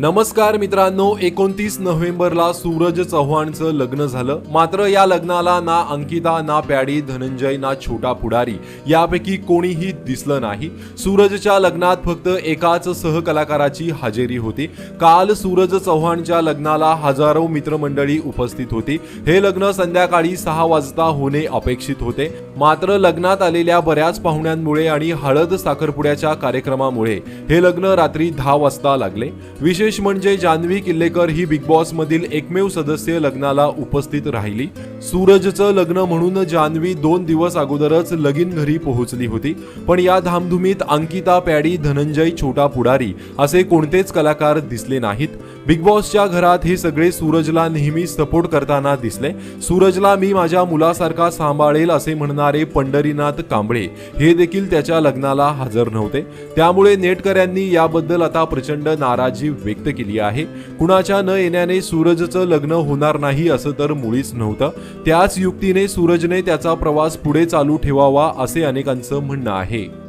नमस्कार मित्रांनो एकोणतीस नोव्हेंबरला सूरज चव्हाणचं लग्न झालं. मात्र या लग्नाला ना अंकिता ना प्याडी धनंजय ना छोटा पुढारी यापैकी कोणीही दिसलं नाही. सूरजच्या लग्नात फक्त एकाच सहकलाकाराची हजेरी होती. काल सूरज चव्हाणच्या लग्नाला हजारो मित्रमंडळी उपस्थित होती. हे लग्न संध्याकाळी सहा वाजता होणे अपेक्षित होते. मात्र लग्नात आलेल्या बऱ्याच पाहुण्यांमुळे आणि हळद साखरपुड्याच्या कार्यक्रमामुळे हे लग्न रात्री दहा वाजता लागले. विशेष म्हणजे जान्हवी किल्लेकर ही बिग बॉसमधील एकमेव सदस्य लग्नाला उपस्थित राहिली. सूरजचं लग्न म्हणून जान्हवी दोन दिवस अगोदरच लगीन घरी पोहोचली होती. पण या धामधुमीत अंकिता पॅडी धनंजय छोटा पुढारी असे कोणतेच कलाकार दिसले नाहीत. बिग बॉसच्या घरात हे सगळे सूरजला नेहमी सपोर्ट करताना दिसले. सूरजला मी माझ्या मुलासारखा सांभाळेल असे म्हणणारे पंढरीनाथ कांबळे हे देखील त्याच्या लग्नाला हजर नव्हते. त्यामुळे नेटकऱ्यांनी याबद्दल आता प्रचंड नाराजी व्यक्त केली आहे. कुणाच्या न येण्याने सूरजचं लग्न होणार नाही असं तर मुळीच नव्हतं. त्याच युक्तीने सूरजने त्याचा प्रवास पुढे चालू ठेवावा असे अनेकांचं म्हणणं आहे.